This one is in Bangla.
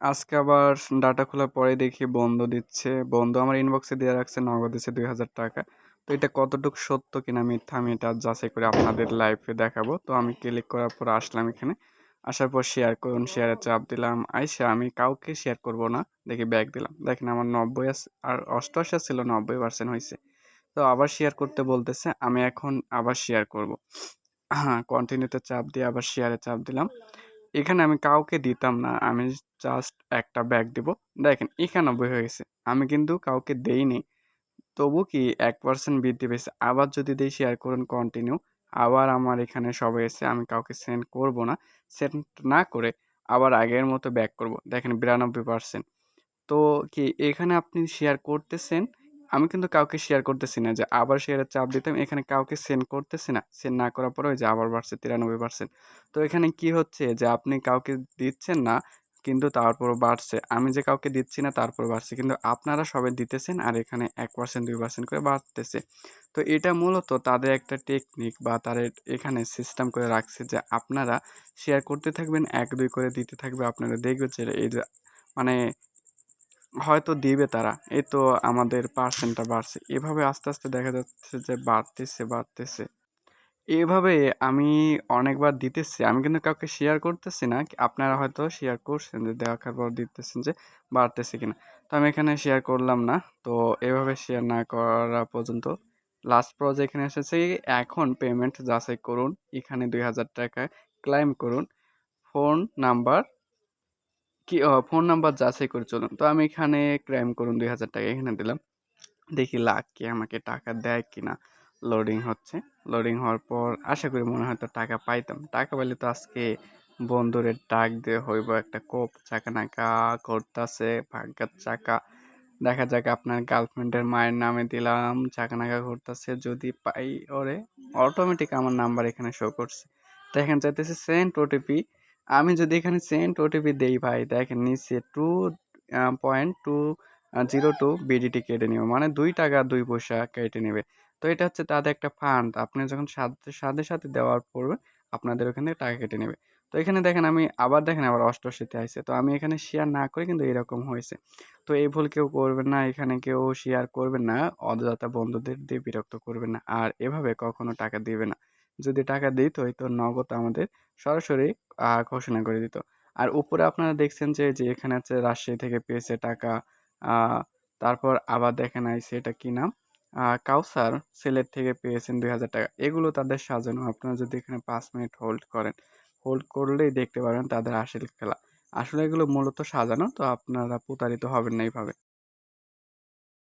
আজকে আবার ডাটা খোলার পরে দেখি বন্ধ দিচ্ছে। বন্ধ আমার ইনবক্সে দিয়ে রাখছে, নগদ দিচ্ছে দুই হাজার টাকা। তো এটা কতটুকু সত্য কিনা মিথ্যা আমি এটা যাচাই করে আপনাদের লাইভে দেখাবো। তো আমি ক্লিক করার পর আসলাম এখানে। আসার পর শেয়ার করুন শেয়ারে চাপ দিলাম। আইসা আমি কাউকে শেয়ার করব না, দেখি ব্যাগ দিলাম। দেখেন আমার নব্বই আর অষ্টআশি ছিল নব্বই পার্সেন্ট হয়েছে তো আবার শেয়ার করতে বলতেছে, আমি এখন আবার শেয়ার করব। হ্যাঁ কন্টিনিউতে চাপ দিয়ে আবার শেয়ারে চাপ দিলাম। এখানে আমি কাউকে দিতাম না, আমি জাস্ট একটা ব্যাগ দিব। দেখেন, একানব্বই হয়ে গেছে। আমি কিন্তু কাউকে দেইনি। তবু কি এক পার্সেন্ট বৃদ্ধি পেয়েছে। আবার যদি দিই শেয়ার করুন কন্টিনিউ আবার আমার এখানে সবাই এসে আমি কাউকে সেন্ড করব না সেন্ড না করে আবার আগের মতো ব্যাক করব। দেখেন, বিরানব্বই পার্সেন্ট তো কি এখানে আপনি শেয়ার করতেছেন? আমি কিন্তু কাউকে শেয়ার করতেছি না যে আবার শেয়ারের চাপ দিতাম, এখানে কাউকে সেন্ড করতেছি না। সেন্ড না করার পরে ওই যে আবার বাড়ছে তিরানব্বই পার্সেন্ট তো এখানে কি হচ্ছে যে আপনি কাউকে দিচ্ছেন না, কিন্তু তারপরও বাড়ছে। আমি যে কাউকে দিচ্ছি না তারপর বাড়ছে। কিন্তু আপনারা সবাই দিতেছেন আর এখানে এক পার্সেন্ট দুই পার্সেন্ট করে বাড়তেছে। তো এটা মূলত তাদের একটা টেকনিক বা তাদের এখানে সিস্টেম করে রাখছে যে আপনারা শেয়ার করতে থাকবেন, এক, দুই করে দিতে থাকবে। আপনারা দেখবেন যে এই যে মানে হয়তো দিবে তারা। এই তো আমাদের পার্সেন্টটা বাড়ছে। এভাবে আস্তে আস্তে দেখা যাচ্ছে যে বাড়তেছে বাড়তেছে। এভাবে আমি অনেকবার দিতেছি। আমি কিন্তু কাউকে শেয়ার করতেছি না। আপনারা হয়তো শেয়ার করছেন যে দেখার পর দিতেছেন যে বাড়তেছে কিনা। তো আমি এখানে শেয়ার করলাম না। তো এভাবে শেয়ার না করা পর্যন্ত লাস্ট প্রজেক্ট এখানে এসেছে। এখন পেমেন্ট যাচাই করুন। এখানে দুই হাজার টাকা ক্লাইম করুন। ফোন নাম্বার কি ফোন নাম্বার যাচাই করে চলুন। তো আমি এখানে ক্রাইম করুন দুই হাজার টাকা এখানে দিলাম। দেখি লাখ কি আমাকে টাকা দেয় কি না লোডিং হচ্ছে। লোডিং হওয়ার পর আশা করি মনে হয়তো টাকা পাইতাম। টাকা পাইলে তো আজকে বন্ধুরের ডাক দিয়ে হইব একটা কোপ চাকা নাকা করতেছে ভাগ্যার চাকা। দেখা যাক আপনার গার্লফ্রেন্ডের মায়ের নামে দিলাম চাকা নাকা ঘুরতেছে যদি পাই ওরে। অটোমেটিক আমার নাম্বার এখানে শো করছে। তো এখানে চাইতেছে সেন্ট ওটিপি আমি যদি এখানে সেন্ট ওটিপি দেই ভাই, দেখেন নিচে two point two zero two BDT কেটে নেবে। মানে দুই টাকা দুই পয়সা কেটে নেবে। তো এটা হচ্ছে তাদের একটা ফান্ড আপনি যখন সাথে সাথে সাথে দেওয়ার পড়বে, আপনাদের ওখান থেকে টাকা কেটে নেবে। তো এখানে দেখেন আমি আবার দেখেন আবার অষ্টআশিতে আইসে তো আমি এখানে শেয়ার না করে কিন্তু এরকম হয়েছে। তো এই ভুল কেউ করবেন না, এখানে কেউ শেয়ার করবেন না। অযথা বন্ধুদের দিয়ে বিরক্ত করবেন না। আর এভাবে কখনো টাকা দিবে না। যদি টাকা দিত তো নগদ আমাদের সরাসরি ঘোষণা করে দিত। আর উপরে আপনারা দেখছেন যে যে এখানে আছে রাজশাহী থেকে পেয়েছে টাকা তারপর আবার দেখেন আইসে এটা কি নাম? কাউসার সিলেট থেকে পেয়েছেন দুই হাজার টাকা। এগুলো তাদের সাজানো। আপনারা যদি এখানে পাঁচ মিনিট হোল্ড করেন, হোল্ড করলেই দেখতে পাবেন তাদের আসল খেলা। আসলে এগুলো মূলত সাজানো, তো আপনারা প্রতারিত হবেন না এইভাবে।